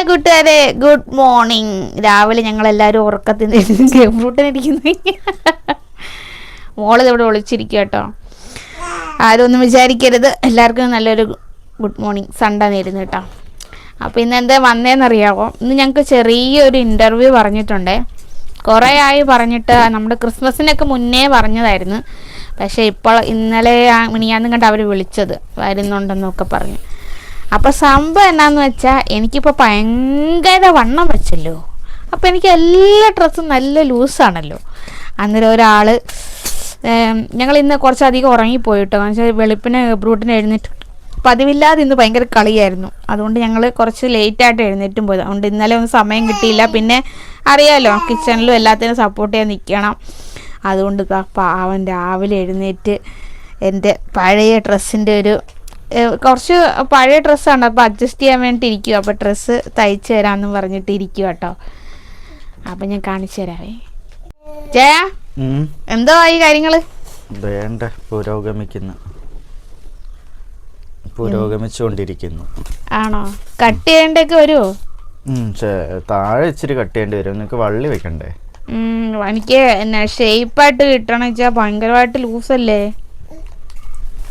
Hi കൂട്ടുകാരെ good morning രാവിലെ ഞങ്ങൾ എല്ലാവരും ഉറക്കത്തിൽ ഫ്രൂട്ടിനിരിക്കുന്നു മോൾ ഇവിടെ ഒളിച്ചിരിക്കുക കേട്ടോ. ആരും ഒന്നും വിചാരിക്കരുത്. എല്ലാവർക്കും നല്ലൊരു ഗുഡ് മോർണിംഗ് സൺഡേ നേരുന്നു കേട്ടോ. അപ്പോൾ ഇന്ന് എന്താ വന്നേന്നറിയാവോ? ഇന്ന് ഞങ്ങൾക്ക് ചെറിയൊരു ഇന്റർവ്യൂ പറഞ്ഞിട്ടുണ്ടേ. കുറേ ആയി പറഞ്ഞിട്ട് നമ്മുടെ ക്രിസ്മസിനൊക്കെ മുന്നേ പറഞ്ഞതായിരുന്നു. പക്ഷേ ഇപ്പോൾ ഇന്നലെ മിനിയാന്ന് കണ്ട് അവർ വിളിച്ചത്. വരുന്നുണ്ടെന്നൊക്കെ പറഞ്ഞു. അപ്പോൾ സംഭവം എന്നാന്ന് വെച്ചാൽ എനിക്കിപ്പോൾ ഭയങ്കര വണ്ണം വെച്ചല്ലോ. അപ്പോൾ എനിക്ക് എല്ലാ ഡ്രസ്സും നല്ല ലൂസാണല്ലോ. അന്നേരം ഒരാൾ ഞങ്ങൾ ഇന്ന് കുറച്ചധികം ഉറങ്ങിപ്പോയിട്ടോ. എന്ന് വെച്ചാൽ വെളുപ്പിന് ബ്രൂട്ടിന് എഴുന്നേറ്റ് പതിവില്ലാതെ ഇന്ന് ഭയങ്കര കളിയായിരുന്നു. അതുകൊണ്ട് ഞങ്ങൾ കുറച്ച് ലേറ്റായിട്ട് എഴുന്നേറ്റും പോയത്. അതുകൊണ്ട് ഇന്നലെ ഒന്നും സമയം കിട്ടിയില്ല. പിന്നെ അറിയാമല്ലോ കിച്ചണിലും എല്ലാത്തിനും സപ്പോർട്ട് ചെയ്യാൻ നിൽക്കണം അതുകൊണ്ട് പാവൻ രാവിലെ എഴുന്നേറ്റ് എന്റെ പഴയ ഡ്രസ്സിന്റെ ഒരു കുറച്ച് പഴയ ഡ്രസ്സാണ്. അപ്പോൾ അഡ്ജസ്റ്റ് ചെയ്യാൻ വേണ്ടി ഇരിക്കുക അപ്പോൾ ഡ്രസ്സ് തയ്ച്ചു തരാമെന്ന് പറഞ്ഞിട്ട് ഇരിക്കുക കേട്ടോ അപ്പം ഞാൻ കാണിച്ചു തരാവേ. ജയ. എന്തോ ഈ കാര്യങ്ങൾ വേണ്ട പുരോഗമിക്കുന്നു. പുരോഗമിച്ചുകൊണ്ടിരിക്കുന്നു. ആണോ? കട്ട് ചെയ്യേണ്ടൊക്കെ വരുമോ താഴെ ഇച്ചിരി കട്ട് ചെയ്യേണ്ടി വരും. നിങ്ങൾക്ക് വള്ളി വെക്കണ്ടേ? എനിക്ക് എന്നാ ഷേപ്പായിട്ട് കിട്ടണം വെച്ചാൽ ഭയങ്കരമായിട്ട് ലൂസല്ലേ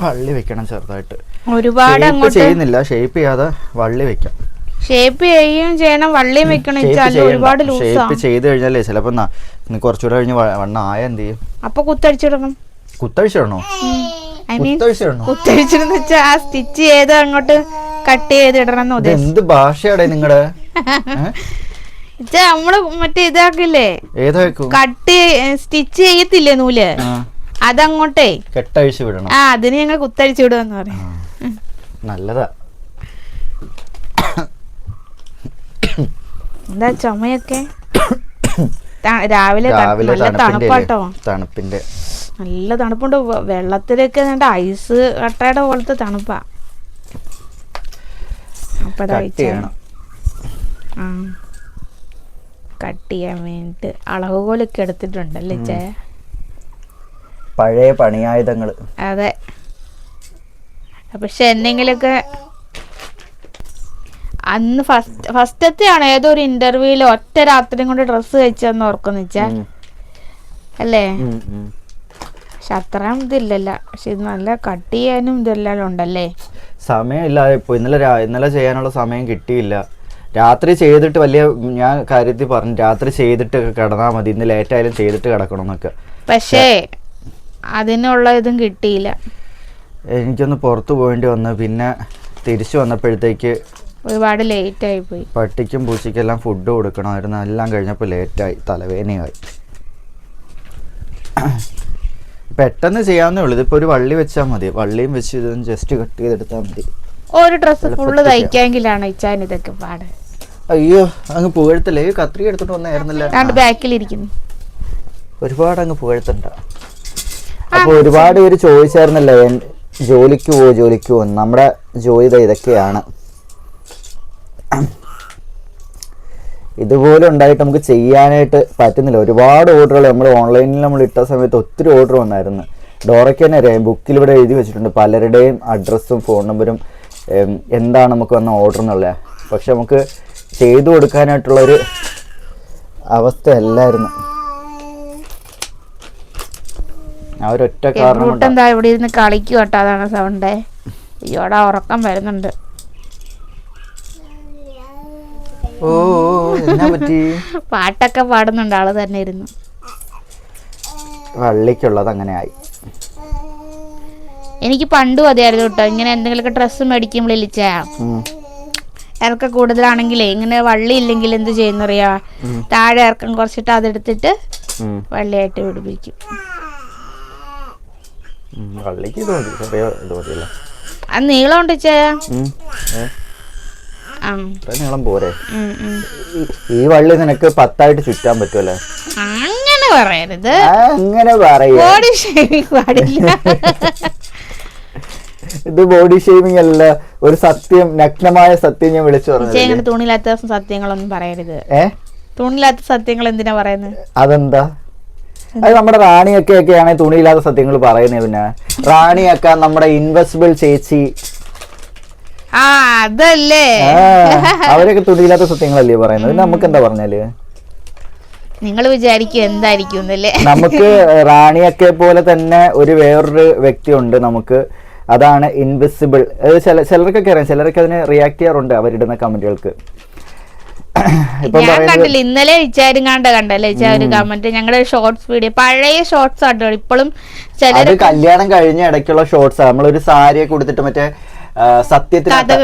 വള്ളി വെക്കണം ചെറുതായിട്ട്. ഒരുപാട് അങ്ങോട്ട് ചെയ്യുന്നില്ല ഷേപ്പ് ചെയ്യാതെ വള്ളി വെക്കാം. ഷേപ്പ് ചെയ്യുകയും ചെയ്യണം വള്ളിയും വെക്കണം ഒരുപാട് ഷേപ്പ് ചെയ്ത് കഴിഞ്ഞാലേ ചിലപ്പോ കുറച്ചുകൂടെ കഴിഞ്ഞ് വണ്ണം ആയ എന്ത് ചെയ്യും? അപ്പൊ കുത്തടിച്ചിടണം കുത്തഴിച്ചിടണോ? കുത്തഴിച്ചിടണോ? വെച്ചാൽ ആ സ്റ്റിച്ച് ചെയ്ത് അങ്ങോട്ട് കട്ട് ചെയ്ത് ഇടണം എന്ന് ഇത് എന്ത് ഭാഷയാടേ നിങ്ങടെ? ഇത് നമ്മൾ മറ്റേ ഇതാക്കില്ലേ? കട്ട് സ്റ്റിച്ച് ചെയ്യത്തില്ലേ നൂൽ? അതങ്ങോട്ടേ. കെട്ടഴിച്ചു വിടണം. ആ അതിന് ഞങ്ങൾ കുത്തഴിച്ചു വിടുക എന്ന് പറയും നല്ലതാ. എന്താ ചുമയൊക്കെ? രാവിലെ നല്ല തണുപ്പാട്ടോ? തണുപ്പിന്റെ. നല്ല തണുപ്പുണ്ട്. വെള്ളത്തിലൊക്കെ കണ്ട ഐസ് കട്ടയുടെ പോലത്തെ തണുപ്പാ. അപ്പൊ കട്ട് ചെയ്യാൻ വേണ്ടിട്ട് അളവുകോലൊക്കെ എടുത്തിട്ടുണ്ടല്ലേ ചേ? പഴയ പണിയായുധങ്ങൾ. അതെ. പക്ഷെ എന്തെങ്കിലുമൊക്കെ അന്ന് ഫസ്റ്റ് ഫസ്റ്റത്തെ ആണ് ഏതോ ഒരു ഇന്റർവ്യൂവിൽ ഒറ്റ രാത്രിയും കൊണ്ട് ഡ്രസ്സ് കഴിച്ചെന്ന് ഓർക്കുന്നു വെച്ചാ അല്ലേ. പക്ഷെ അത്രയും ഇതില്ലല്ല. പക്ഷെ ഇത് നല്ല കട്ട് ചെയ്യാനും ഇതെല്ലാം ഉണ്ടല്ലേ? സമയമില്ലാതെ ഇപ്പൊ ഇന്നലെ ഇന്നലെ ചെയ്യാനുള്ള സമയം കിട്ടിയില്ല. രാത്രി ചെയ്തിട്ട് വലിയ ഞാൻ കാര്യത്തിൽ പറഞ്ഞു രാത്രി ചെയ്തിട്ട് കിടന്നാൽ മതി. ഇന്ന് ലേറ്റ് ആയാലും ചെയ്തിട്ട് കിടക്കണം എന്നൊക്കെ. പക്ഷേ അതിനുള്ള ഇതും കിട്ടിയില്ല. എനിക്കൊന്ന് പുറത്തു പോകേണ്ടി വന്നു. പിന്നെ തിരിച്ചു വന്നപ്പോഴത്തേക്ക് ഒരുപാട് ലേറ്റ് ആയി പോയി. പട്ടിക്കും പൂച്ചയ്ക്കെല്ലാം ഫുഡ് കൊടുക്കണമായിരുന്നു. എല്ലാം കഴിഞ്ഞപ്പോൾ ലേറ്റായി തലവേദനയായി. പെട്ടെന്ന് ചെയ്യാവുന്നേ ഉള്ളൂ. ഇതിപ്പോൾ ഒരു വള്ളി വെച്ചാൽ മതി. വള്ളിയും വെച്ച് ഇതൊന്ന് ജസ്റ്റ് കട്ട് ചെയ്തെടുത്താൽ മതി. ഒരു ഡ്രസ്സ് ഫുള്ള് തയ്ക്കാങ്കിലാണ് തയ്ക്കാമെങ്കിലാണ് ഇച്ചാൻ ഇതൊക്കെ പാട്. അയ്യോ അങ്ങ് പുകഴ്ത്തല്ലേ? ഈ കത്രിക എടുത്തോണ്ട് വന്നായിരുന്നില്ല. ബാക്കിലിരിക്കുന്നു. ഒരുപാട് അങ്ങ് പുകഴ്ത്തണ്ട അപ്പൊ ഒരുപാട് പേര് ചോദിച്ചായിരുന്നല്ലോ ജോലിക്ക് പോവോ ജോലിക്ക് പോകും നമ്മുടെ ജോലി ഇതൊക്കെയാണ്. ഇതുപോലെ ഉണ്ടായിട്ട് നമുക്ക് ചെയ്യാനായിട്ട് പറ്റുന്നില്ല. ഒരുപാട് ഓർഡറുകൾ നമ്മൾ ഓൺലൈനിൽ നമ്മൾ ഇട്ട സമയത്ത് ഒത്തിരി ഓർഡർ വന്നായിരുന്നു. ഡോറയ്ക്ക് തന്നെ അറിയാം ബുക്കിൽ ഇവിടെ എഴുതി വെച്ചിട്ടുണ്ട്. പലരുടെയും അഡ്രസ്സും ഫോൺ നമ്പരും എന്താണ് നമുക്ക് വന്ന ഓർഡർ എന്നുള്ളത്. പക്ഷെ നമുക്ക് ചെയ്തു കൊടുക്കാനായിട്ടുള്ളൊരു അവസ്ഥ ആ ഒരൊറ്റ കാരണം എന്താ ഇവിടെ ഇരുന്ന് കളിക്കും കേട്ടോ അതാണ് സൗണ്ട് അയ്യോടാ ഉറക്കം വരുന്നുണ്ട്. ഓ ഓ, എന്നാ പറ്റി? പാട്ടൊക്കെ പാടുന്നുണ്ട് ആൾ തന്നെ ഇരുന്നു. വള്ളിക്കുള്ളത് അങ്ങനെ ആയി എനിക്ക് പണ്ടും അതായിരുന്നു കേട്ടോ ഇങ്ങനെ എന്തെങ്കിലുമൊക്കെ ഡ്രസ്സ് മേടിക്കുമ്പോൾ ഇല്ലിച്ചാ ഇറക്ക കൂടുതലാണെങ്കിലേ ഇങ്ങനെ വള്ളി ഇല്ലെങ്കിൽ എന്ത് ചെയ്യുന്നറിയാ? താഴെ ഇറക്കം കുറച്ചിട്ട് അതെടുത്തിട്ട്. വള്ളിയായിട്ട് പിടിപ്പിക്കും. വള്ളിക്ക് ഇത് മതി ചെറിയ ഇത് മതിയല്ലോ. അത് നീളമുണ്ട് ചേ. ഉം. ഏ, ആ. ഇത്ര നീളം പോരെ. ഈ- വള്ളി നിനക്ക് പത്തായിട്ട് ചുറ്റാൻ പറ്റുമല്ലേ അങ്ങനെ പറയരുത്. അങ്ങനെ ബോഡി പാടില്ല. ഇത് ബോഡി ഷേമിംഗ് അല്ല ഒരു സത്യം നഗ്നമായ സത്യം ഞാൻ വിളിച്ചു പറഞ്ഞു തുണിയില്ലാത്ത സത്യങ്ങളൊന്നും പറയരുത്. ഏ? തുണിയില്ലാത്ത സത്യങ്ങൾ എന്തിനാ പറയുന്നത് അതെന്താ? അത് നമ്മുടെ റാണിയൊക്കെ ഒക്കെ ആണെങ്കിൽ തുണിയില്ലാത്ത സത്യങ്ങൾ പറയുന്നത് പിന്നെ. റാണിയൊക്കെ നമ്മുടെ ഇൻവെസ്റ്റബിൾ ചേച്ചി. ആ അതല്ലേ? അവരൊക്കെ തുണിയില്ലാത്ത സത്യങ്ങളല്ലേ പറയുന്നത്? നമുക്ക് എന്താ പറഞ്ഞാൽ? നിങ്ങൾ വിചാരിക്കും എന്തായിരിക്കും എന്നല്ലേ? നമുക്ക് റാണിയൊക്കെ പോലെ തന്നെ ഒരു വേറൊരു വ്യക്തിയുണ്ട് നമുക്ക്. അതാണ് ഇൻവിസിബിൾ ചിലർക്കൊക്കെ അറിയാം. ചിലർക്ക് അതിന് റിയാക്ട് ചെയ്യാറുണ്ട് അവരിടുന്ന കമന്റുകൾക്ക് ഞാൻ കണ്ടില്ല ഇന്നലെ വിചാരം കണ്ട കണ്ടല്ലേ? ഒരു കമന്റ് ഞങ്ങളുടെ ഷോർട്സ് വീഡിയോ പഴയ ഷോർട്സ് ആട്ടോ ഇപ്പോഴും ചില കല്യാണം കഴിഞ്ഞ ഇടയ്ക്കുള്ള ഷോർട്സ് നമ്മളൊരു സാരിയെ കൊടുത്തിട്ട് മറ്റേ സത്യത്തിനകത്ത്.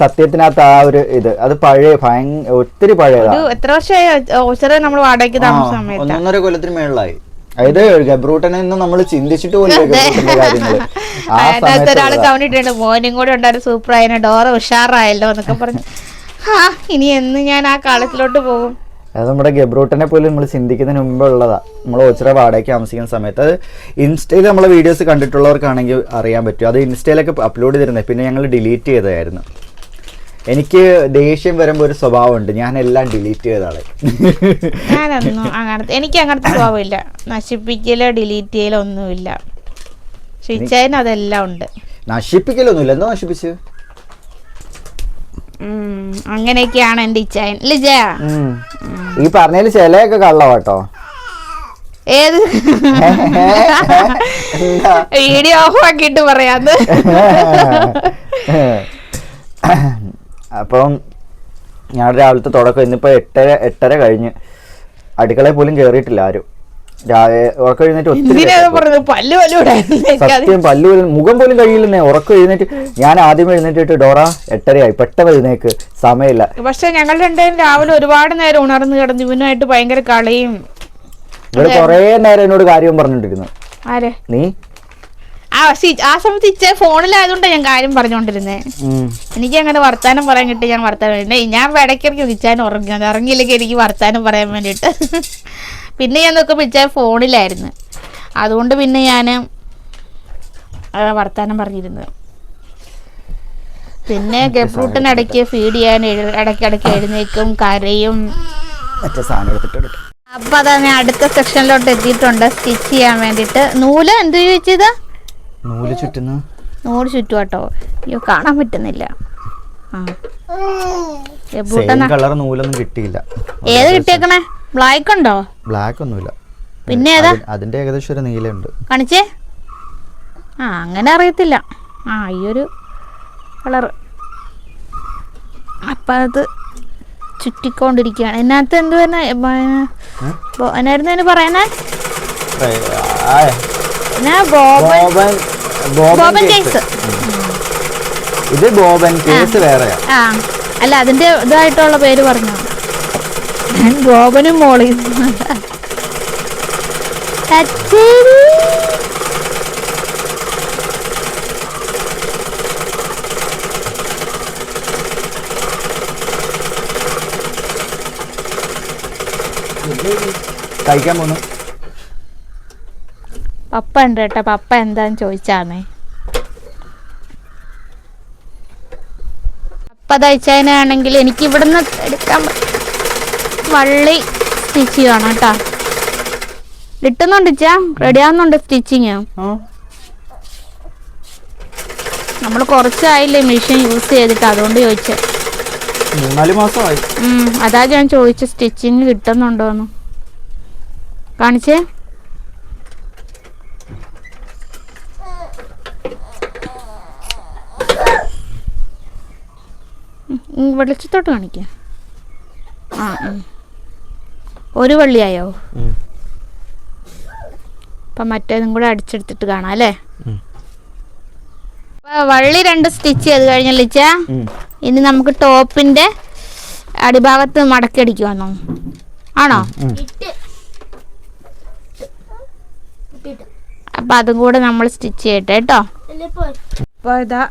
സത്യത്തിനകത്ത് ആ ഒരു ഇത്. അത് പഴയ ഭയങ്കര ഒത്തിരി പഴയതാണ് ഒരു എത്ര വർഷമായി? നമ്മൾ വാടകയ്ക്ക് താമസം ഒന്നൊന്നര കൊല്ലത്തിന് മേളിലായി. അതായത് ഗബ്രൂട്ടനെ ഒന്നും നമ്മൾ ചിന്തിച്ചിട്ട് പോലും ഒരാൾ കവണിട്ടുണ്ട് മോനും കൂടെ ഉണ്ടായിരുന്നു സൂപ്പർ ആയതിനെ. ഡോറ ഉഷാറായല്ലോ എന്നൊക്കെ പറഞ്ഞു. ഇനി എന്ന് ഞാൻ ആ കാലത്തിലോട്ട് പോകും. അത് നമ്മുടെ ഗബ്രൂട്ടനെ പോലും നമ്മൾ ചിന്തിക്കുന്നതിന് മുമ്പ് ഉള്ളതാ നമ്മൾ ഓച്ചിറ വാടകയ്ക്ക് താമസിക്കുന്ന സമയത്ത് അത് ഇൻസ്റ്റയിൽ നമ്മളെ വീഡിയോസ് കണ്ടിട്ടുള്ളവർക്കാണെങ്കിൽ അറിയാൻ പറ്റും. അത് ഇൻസ്റ്റയിലൊക്കെ അപ്ലോഡ് ചെയ്തിരുന്നത് പിന്നെ ഞങ്ങൾ ഡിലീറ്റ് ചെയ്തതായിരുന്നു. എനിക്ക് ദേഷ്യം വരുമ്പോൾ ഒരു സ്വഭാവമുണ്ട്. ഞാൻ എല്ലാം ഡിലീറ്റ് അങ്ങനത്തെ എനിക്ക് അങ്ങനത്തെ സ്വഭാവമില്ല. നശിപ്പിക്കലോ ഡിലീറ്റ് ചെയ്യലോ ഒന്നുമില്ല. അതെല്ലാം ഉണ്ട്. നശിപ്പിക്കലൊന്നുമില്ല. എന്തോ നശിപ്പിച്ച്? അങ്ങനെയൊക്കെയാണ് എന്റെ ഉം. ഈ പറഞ്ഞതിൽ ചിലയൊക്കെ കള്ളവാട്ടോ. ഏത്? വീഡിയോ ഓഫ് ആക്കിയിട്ട് പറയാത് അപ്പം ഞാൻ രാവിലത്തെ തുടക്കം ഇന്നിപ്പോ എട്ടര എട്ടര കഴിഞ്ഞ്. അടുക്കളയിൽ പോലും കേറിയിട്ടില്ല ആരും. ഉറക്കം എഴുന്നേറ്റ് ഒത്തിരി സത്യം പല്ലു പോലും മുഖം പോലും കഴിയില്ലെന്നേ ഉറക്കം എഴുന്നേറ്റ്. ഞാൻ ആദ്യം എഴുന്നേറ്റിട്ട് ഡോറ എട്ടരയായി പെട്ടെന്ന് എഴുന്നേക്ക്. സമയമില്ല. പക്ഷെ ഞങ്ങൾ രണ്ടുപേരും രാവിലെ ഒരുപാട് നേരം ഉണർന്നു കിടന്നു ഇവനുമായിട്ട് ഭയങ്കര കളിയും ഇവിടെ കൊറേ നേരം എന്നോട് കാര്യം പറഞ്ഞോണ്ടിരുന്നു ആരെ? നീ? ആ ആ സമയത്ത് ഇച്ച ഫോണിലായതുകൊണ്ടാണ് ഞാൻ കാര്യം പറഞ്ഞുകൊണ്ടിരുന്നേ. എനിക്ക് അങ്ങനെ വർത്താനം പറയാൻ കിട്ടി ഞാൻ വർത്താനം ഞാൻ ഇടയ്ക്കിടയ്ക്ക് വിളിച്ചാൻ ഉറങ്ങി അത് ഇറങ്ങിയില്ലെങ്കിൽ എനിക്ക് വർത്താനം പറയാൻ വേണ്ടിയിട്ട്. പിന്നെ ഞാൻ നോക്കുമ്പോൾ വിളിച്ചാൽ ഫോണിലായിരുന്നു. അതുകൊണ്ട് പിന്നെ ഞാൻ വർത്താനം പറഞ്ഞിരുന്നത്. പിന്നെ ഗബ്രൂട്ടിനിടയ്ക്ക് ഫീഡ് ചെയ്യാൻ ഇടയ്ക്ക് ഇടയ്ക്കിടയ്ക്ക് എഴുന്നേക്കും കരയും. അപ്പൊ അതാ ഞാൻ അടുത്ത സെക്ഷനിലോട്ട് എത്തിയിട്ടുണ്ട്. സ്റ്റിച്ച് ചെയ്യാൻ വേണ്ടിട്ട് നൂൽ എന്ത് ചോദിച്ചത്? നൂൽ ചുറ്റുന്നു? നൂൽ ചുറ്റുവാട്ടോ അയ്യോ കാണാൻ പറ്റുന്നില്ല. കളർ നൂലൊന്നും കിട്ടിയില്ല. ഏത് കിട്ടിയേക്കണേ? ബ്ലാക്ക് ഉണ്ടോ? ബ്ലാക്ക് ഒന്നുമില്ല. പിന്നെ ഏതാ? അതിന്റെ ഏകദേശം ഒരു നീലയുണ്ട് കാണിച്ചേ. ആ അങ്ങനെ അറിയത്തില്ല. ആ ഈ ഒരു കളർ. അപ്പം അത് ചുറ്റിക്കൊണ്ടിരിക്കുകയാണ്. ഇതിനകത്ത് എന്ത് എന്നായിരുന്നു അതിന് ബോബൻ ബോബൻ കേസ്. കേസ്. ഇത് ബോബൻ കേസ് വേറെയാ. ആ. അല്ല അതിന്റെ ഇതായിട്ടുള്ള പേര് പറഞ്ഞു? ഞാൻ ഗോപനും മോളി കഴിക്കാൻ പോന്നു. പപ്പ ഉണ്ട് കേട്ടോ. പപ്പ എന്താന്ന് ചോദിച്ചാണ്. പപ്പ തയ്ച്ചതിനാണെങ്കിൽ എനിക്ക് ഇവിടുന്ന് എടുക്കാൻ പ- വള്ളി സ്റ്റിച്ച് ചെയ്യണം കേട്ടോ. ഇട്ടുന്നുണ്ട് ചാ റെഡി ആവുന്നുണ്ട് സ്റ്റിച്ചിങ് നമ്മൾ കുറച്ചായില്ലേ മെഷീൻ യൂസ് ചെയ്തിട്ട് അതുകൊണ്ട് ചോദിച്ചേ. മൂന്നാൽ മാസമായി. ഉം, അതാ ഞാൻ ചോദിച്ച സ്റ്റിച്ചിങ് കിട്ടുന്നുണ്ടോന്ന്. കാണിച്ചേ. വെളിച്ചത്തോട്ട് കാണിക്കാം. ആ. ഒരു വള്ളിയായോ? അപ്പൊ മറ്റേതും കൂടെ അടിച്ചെടുത്തിട്ട് കാണാം അല്ലേ. വള്ളി രണ്ട് സ്റ്റിച്ച് ചെയ്ത് കഴിഞ്ഞല്ലോ ഇച്ച ഇനി നമുക്ക് ടോപ്പിന്റെ അടിഭാഗത്ത് മടക്കി അടിക്കുവാന്നോ? ആണോ. അപ്പൊ അതും കൂടെ നമ്മൾ സ്റ്റിച്ച് ചെയ്യട്ടെ കേട്ടോ? അപ്പൊ ഇതാ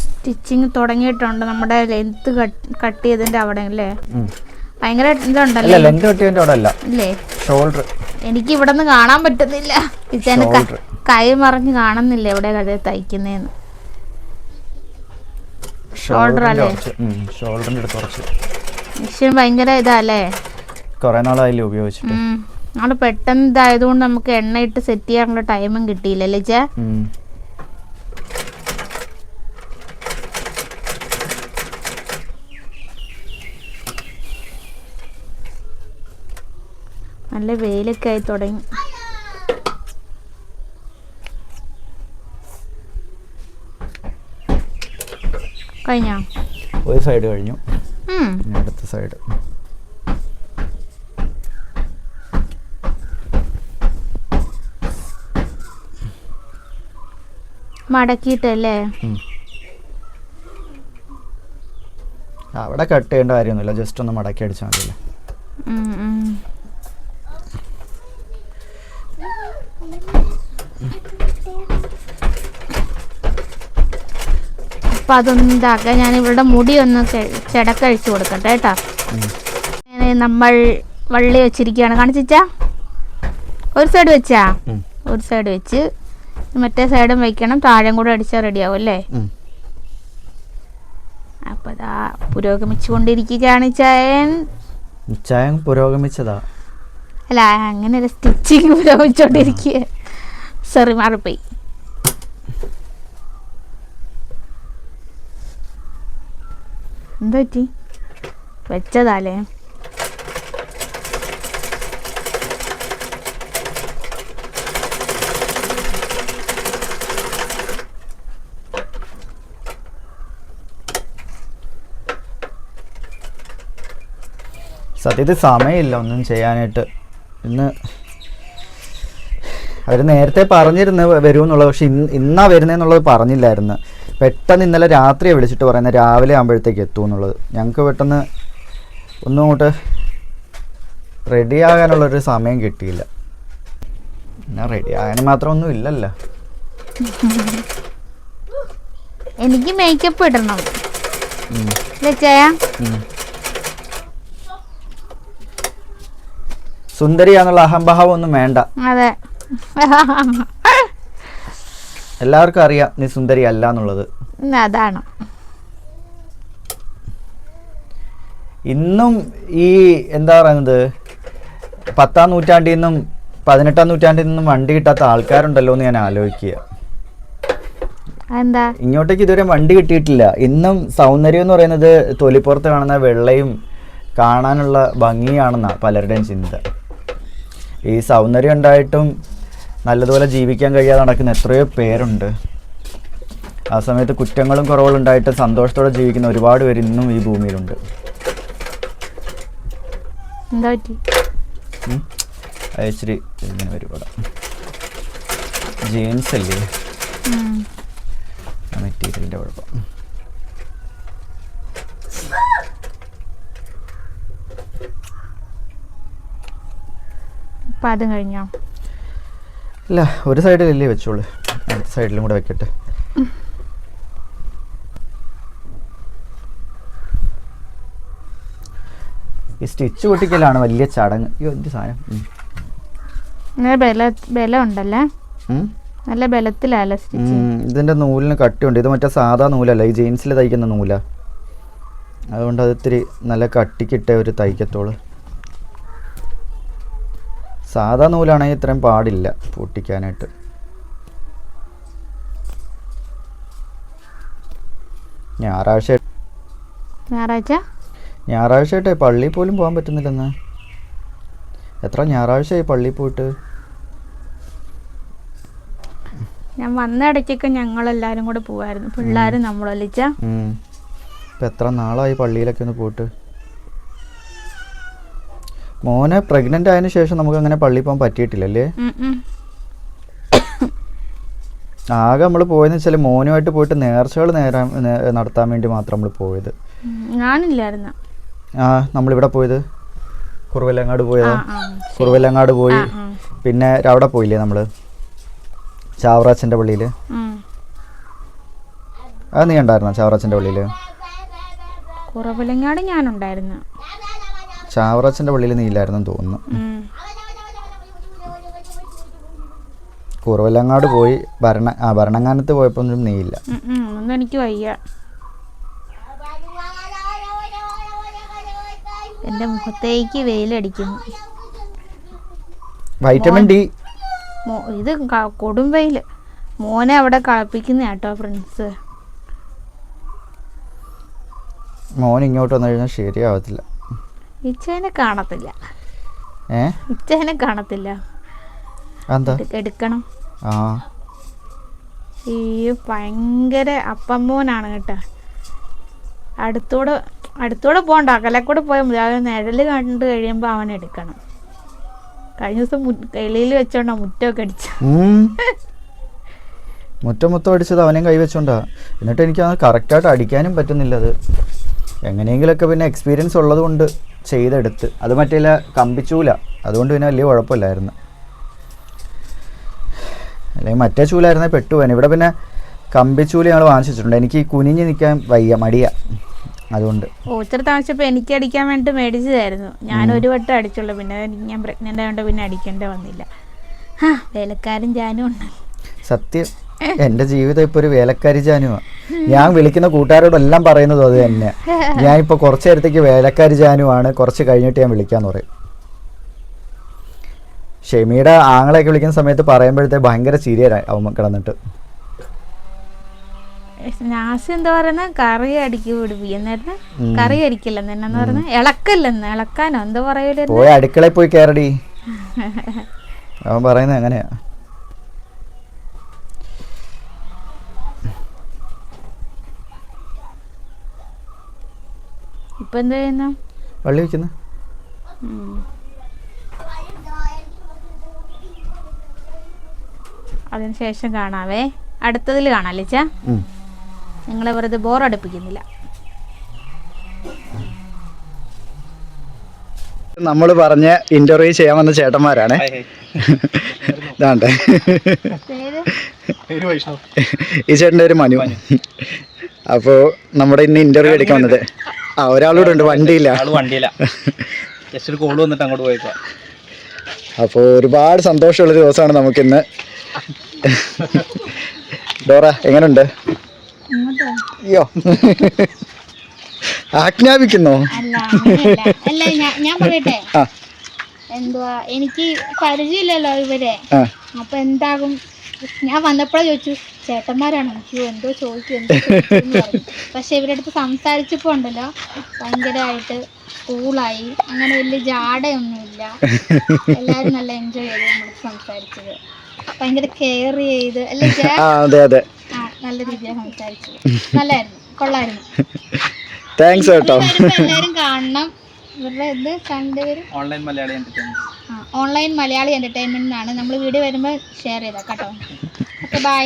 സ്റ്റിച്ചിങ് തുടങ്ങിയിട്ടുണ്ട്. നമ്മുടെ ലെങ്ത് കട്ട് ചെയ്തതിന്റെ അവിടെ അല്ലേ. ഭയങ്കര അല്ല ഇതുണ്ടല്ലേ? ലെങ്ത് വെട്ടിയതിന്റെ അവിടെ അല്ല ഇല്ലേ? ഷോൾഡർ എനിക്ക് ഇവിടെ നിന്ന് കാണാൻ പറ്റുന്നില്ല. ഇച്ചേന് കൈ മറിഞ്ഞ് കാണുന്നില്ല എവിടെ കഥ തയ്ക്കുന്നേന്ന്. ഷോൾഡർ അല്ലേ? ഷോൾഡറിന്റെ അടുത്ത് കുറച്ച്. മിഷൻ ഭയങ്കര ഇതല്ലേ? കുറെ നാളായില്ലേ ഉപയോഗിച്ചിട്ട്. നമ്മൾ പെട്ടെന്ന് ഇതായതുകൊണ്ട് നമുക്ക് എണ്ണ ഇട്ട് സെറ്റ് ചെയ്യാനുള്ള ടൈമും കിട്ടിയില്ലല്ലേ ചേ നല്ല വെയിലൊക്കെ ആയി തുടങ്ങി. കഴിഞ്ഞോ? ഒരു സൈഡ് കഴിഞ്ഞു. അടുത്ത സൈഡ് മടക്കിയിട്ടല്ലേ? അവിടെ കട്ട് ചെയ്യേണ്ട കാര്യമൊന്നുമില്ല. ജസ്റ്റ് ഒന്ന് മടക്കി അടിച്ചാൽ മതിയല്ലോ? അപ്പൊ അതൊന്നും ഇതാക്കാം ഞാൻ ഇവരുടെ മുടി ഒന്ന് കഴി- ചെടക്കഴിച്ചു കൊടുക്കട്ടെ കേട്ടോ. നമ്മൾ വള്ളി വെച്ചിരിക്കുകയാണ് കാണിച്ചാ ഒരു സൈഡ് വെച്ചാ? ഒരു സൈഡ് വെച്ച്. മറ്റേ സൈഡും വെക്കണം. താഴെയും കൂടെ അടിച്ചാൽ റെഡിയാവും അല്ലേ. അപ്പൊ അതാ പുരോഗമിച്ചുകൊണ്ടിരിക്കുകയാണ് ചായൻ. ചായം പുരോഗമിച്ചതാ. അല്ല അങ്ങനെ ഒരു സ്റ്റിച്ചിങ് പുരോഗമിച്ചോണ്ടിരിക്കുക സോറി മാറിപ്പോയി എന്താ പറ്റി വെച്ചതാലേ. സത്യത്തിൽ സമയമില്ല ഒന്നും ചെയ്യാനായിട്ട്. ഇന്ന് അവർ നേരത്തെ പറഞ്ഞിരുന്നു വരുമെന്നുള്ളത് പക്ഷെ ഇന്ന് ഇന്നാ വരുന്നതെന്നുള്ളത് പറഞ്ഞില്ലായിരുന്നു. പെട്ടെന്ന് ഇന്നലെ രാത്രിയെ വിളിച്ചിട്ട് പറയുന്നത് രാവിലെ ആകുമ്പോഴത്തേക്ക് എത്തും എന്നുള്ളത്. ഞങ്ങൾക്ക് പെട്ടെന്ന് ഒന്നും അങ്ങോട്ട് റെഡി ആകാനുള്ളൊരു സമയം കിട്ടിയില്ല. പിന്നെ റെഡി ആകാൻ മാത്രം ഒന്നും ഇല്ലല്ലോ. എനിക്ക് മേക്കപ്പ് ഇടണം. സുന്ദരിയാന്നുള്ള അഹംഭാവം ഒന്നും വേണ്ട. അതെ. എല്ലാവർക്കും അറിയാം നീ സുന്ദരി അല്ല എന്നുള്ളത്. അതാണ്. ഇന്നും ഈ എന്താ പറയുന്നത്? പത്താം നൂറ്റാണ്ടിൽ നിന്നും പതിനെട്ടാം നൂറ്റാണ്ടിൽ നിന്നും വണ്ടി കിട്ടാത്ത ആൾക്കാരുണ്ടല്ലോ എന്ന് ഞാൻ ആലോചിക്കുക. എന്താ ഇങ്ങോട്ടേക്ക് ഇതുവരെ വണ്ടി കിട്ടിയിട്ടില്ല. ഇന്നും സൗന്ദര്യം എന്ന് പറയുന്നത് തൊലിപ്പുറത്ത് കാണുന്ന വെള്ളയും കാണാനുള്ള ഭംഗിയാണെന്നാണ് പലരുടെയും ചിന്ത. ഈ സൗന്ദര്യം ഉണ്ടായിട്ടും നല്ലതുപോലെ ജീവിക്കാൻ കഴിയാതെ നടക്കുന്ന എത്രയോ പേരുണ്ട്. ആ സമയത്ത് കുറ്റങ്ങളും കുറവുകളും ഉണ്ടായിട്ട് സന്തോഷത്തോടെ ജീവിക്കുന്ന ഒരുപാട് പേര് ഇന്നും ഈ ഭൂമിയിലുണ്ട്. ഇച്ചിരി ഇങ്ങനെ ജീൻസ് അല്ലേ. മെറ്റീരിയലിന്റെ കുഴപ്പം. അപ്പൊ അതും കഴിഞ്ഞോ? ഇല്ല ഒരു സൈഡിലല്ലേ വെച്ചോളൂ. അടുത്ത സൈഡിലും കൂടെ വെക്കട്ടെ. ഈ സ്റ്റിച്ച് പൊട്ടിക്കലാണ് വലിയ ചടങ്ങ്. അയ്യോ എന്ത് സാധനം. നല്ല ബല ബലം ഉണ്ടല്ലേ നല്ല ബലത്തിലല്ലേ സ്റ്റിച്ച്? ഇതിന്റെ നൂലിന് കട്ടിയുണ്ട്. ഇത് മറ്റേ സാധാ നൂലല്ല ഈ ജീൻസിൽ തയ്ക്കുന്ന നൂല. അതുകൊണ്ട് അത് ഇത്തിരി നല്ല കട്ടിക്കിട്ടേ ഒരു തയ്ക്കത്തോൾ. സാധാ നൂലാണെങ്കിൽ ഇത്രയും പാടില്ല പൊട്ടിക്കാനായിട്ട്. ഞായറാഴ്ച ഞായറാഴ്ച? ഞായറാഴ്ചയായിട്ടേ പള്ളിയിൽ പോലും പോകാൻ പറ്റുന്നില്ലെന്ന്. എത്ര ഞായറാഴ്ചയായി പള്ളി പോയിട്ട്? ഞാൻ വന്ന ഇടയ്ക്കൊക്കെ ഞങ്ങൾ എല്ലാരും കൂടെ പോവായിരുന്നു. പിള്ളേരും നമ്മളൊലിച്ച. ഇപ്പം എത്ര നാളായി പള്ളിയിലൊക്കെ ഒന്ന് പോയിട്ട്? മോനെ പ്രഗ്നന്റ് ആയതിനു ശേഷം നമുക്ക് അങ്ങനെ പള്ളിയിൽ പോകാൻ പറ്റിയിട്ടില്ലല്ലേ? ആകെ നമ്മൾ പോയെന്ന് വെച്ചാൽ മോനുമായിട്ട് പോയിട്ട് നേർച്ചകൾ നേരാൻ നടത്താൻ വേണ്ടി മാത്രം നമ്മൾ പോയത്. ഞാനില്ലായിരുന്നു. ആ നമ്മളിവിടെ പോയത്? കുറുവല്ലങ്ങാട് പോയതാ. കുറുവല്ലങ്ങാട് പോയി. പിന്നെ അവിടെ പോയില്ലേ നമ്മൾ ചാവറാച്ചന്റെ പള്ളിയിൽ. അത് നീ ഉണ്ടായിരുന്നോ ചാവറാച്ചന്റെ പള്ളിയിൽ കുറവിലങ്ങാട് ഞാനുണ്ടായിരുന്നു. ചാവറാച്ചന്റെ പള്ളിയിൽ നീ ഇല്ലായിരുന്നെന്ന് തോന്നുന്നു കുറവല്ലങ്ങാട് പോയി ഭരണ ആ ഭരണങ്ങാനത്ത് പോയപ്പോൾ ഒന്നും നീയില്ല. ഒന്നും എനിക്ക് വയ്യ. എന്റെ മുഖത്തേക്ക് വെയിലടിക്കുന്നു. Vitamin D. ഇത് കൊടും വെയിൽ മോനെ അവിടെ കളപ്പിക്കുന്ന കേട്ടോ ഫ്രണ്ട്സ്. മോൻ ഇങ്ങോട്ട് വന്നു കഴിഞ്ഞാൽ ശരിയാവത്തില്ല. ഇച്ചേനെ കാണത്തില്ല. ഇച്ചേനെ കാണത്തില്ല. എടുക്കണം. ഈ ഭയങ്കര അപ്പമ്മോനാണ് കേട്ടോ. അടുത്തൂടെ അടുത്തൂടെ പോകണ്ട അകലക്കൂടെ പോയാൽ മതി. അവൻ നിഴൽ കണ്ടു കഴിയുമ്പോൾ അവൻ എടുക്കണം. കഴിഞ്ഞ ദിവസം കൈലിയിൽ വെച്ചോണ്ടോ മുറ്റമൊക്കെ അടിച്ച. മുറ്റം മൊത്തം അടിച്ചത് അവനെയും കൈവച്ചോണ്ടാ എന്നിട്ട് എനിക്ക് അത് കറക്റ്റായിട്ട് അടിക്കാനും പറ്റുന്നില്ല അത്. എങ്ങനെയെങ്കിലൊക്കെ പിന്നെ എക്സ്പീരിയൻസ് ഉള്ളതുകൊണ്ട് ചെയ്തെടുത്ത്. അത് മറ്റേ കമ്പിച്ചൂല. അതുകൊണ്ട് പിന്നെ വലിയ കുഴപ്പമില്ലായിരുന്നു. അല്ലെങ്കിൽ മറ്റേ ചൂലായിരുന്നേ പെട്ടുപോകാൻ ഇവിടെ പിന്നെ കമ്പിച്ചൂല ഞങ്ങൾ വാങ്ങിച്ചിട്ടുണ്ട്. എനിക്ക് കുനിഞ്ഞ് നിൽക്കാൻ വയ്യ മടിയ. അതുകൊണ്ട്. ഒത്തിരി താമസിച്ചപ്പോൾ എനിക്ക് അടിക്കാൻ വേണ്ടി മേടിച്ചതായിരുന്നു. ഞാൻ ഒരു വട്ടം അടിച്ചുള്ളൂ. പിന്നെ ഞാൻ പ്രഗ്നന്റ് ആയതുകൊണ്ട് പിന്നെ അടിക്കേണ്ടി വന്നില്ല. ആ വേലക്കാരൻ ജാനും ഉണ്ട്. സത്യം. എന്റെ ജീവിതം ഇപ്പൊ ഒരു വേലക്കാരി ജാനുവാ. ഞാൻ വിളിക്കുന്ന കൂട്ടുകാരോടെല്ലാം പറയുന്നത് അത് തന്നെ. ഞാൻ ഇപ്പൊ കുറച്ചു നേരത്തേക്ക് വേലക്കാരി ജാനുവാണ്. കുറച്ച് കഴിഞ്ഞിട്ട് ഞാൻ വിളിക്കാന്ന് പറയും. ഷെമിയുടെ ആങ്ങളെയൊക്കെ വിളിക്കുന്ന സമയത്ത് പറയുമ്പോഴത്തെ ഭയങ്കര ചിരിയായി അവൻ കിടന്നിട്ട്. നാസ് എന്താ പറയുന്നത് കറി അടിക്ക് പിടിപ്പിക്കുന്നായിരുന്നു കറി അരിക്കില്ലെന്ന് എന്നാന്ന് പറയുന്നത് ഇളക്കല്ലെന്ന്. ഇളക്കാനോ? എന്താ പറയൂല? പോയി അടുക്കളയിൽ പോയി കയറടി. അവൻ പറയുന്നത് എങ്ങനെയാ ഇപ്പൊ എന്താ ചെയ്യുന്നു? വള്ളി വെക്കുന്ന. അതിനുശേഷം കാണാവേ. അടുത്തതിൽ കാണാം ലിച്ച നിങ്ങളെ വെറുതെ ബോറടിപ്പിക്കുന്നില്ല നമ്മൾ പറഞ്ഞ ഇന്റർവ്യൂ ചെയ്യാൻ വന്ന ചേട്ടന്മാരാണ്. ഇതാണ്ട്. ഈ ചേട്ടന്റെ ഒരു മനു. അപ്പോൾ നമ്മുടെ ഇന്ന് ഇന്റർവ്യൂ എടുക്കാൻ വന്നത്. ആ ഒരാളൂടെ ഉണ്ട് വണ്ടിയില്ല. ആൾ വണ്ടിയില്ല. ജസ്റ്റ് ഒരു കോൾ വന്നിട്ട് അങ്ങോട്ട് പോയേക്കാം അപ്പോൾ ഒരുപാട് സന്തോഷമുള്ള ദിവസമാണ് നമുക്കിന്ന്. ഡോറ എങ്ങനുണ്ട്? അയ്യോ. ആജ്ഞാപിക്കുന്നോ? അല്ല ഞാൻ- ഞാൻ പറയട്ടെ? ആ. എന്തുവാ എനിക്ക് പരിചയമില്ലല്ലോ ഇവരെ. ആ. അപ്പൊ എന്താകും? ഞാൻ വന്നപ്പോഴേ ചോദിച്ചു ചേട്ടന്മാരാണോ? അയ്യോ എന്തോ ചോദിക്കും എന്തോ ചോദിക്കും പക്ഷെ ഇവരുടെ അടുത്ത് സംസാരിച്ചപ്പോ ഉണ്ടല്ലോ ഭയങ്കരമായിട്ട് കൂളായി അങ്ങനെ വലിയ ജാടയൊന്നുമില്ല. എല്ലാരും നല്ല എൻജോയ് ചെയ്ത് നമ്മൾ സംസാരിച്ചത്. ഭയങ്കര കെയർ ചെയ്ത് അല്ലേ നല്ല രീതിയാണ് സംസാരിച്ചത്. നല്ലായിരുന്നു. കൊള്ളായിരുന്നു. താങ്ക്സ് കേട്ടോ. എല്ലാരും കാണണം. ഇവരുടെ ഇത് കണ്ടുവരും online Malayali entertainment online Malayali entertainment ആണ് നമ്മൾ വീഡിയോ വരുമ്പോൾ ഷെയർ ചെയ്താൽ കേട്ടോ. Okay bye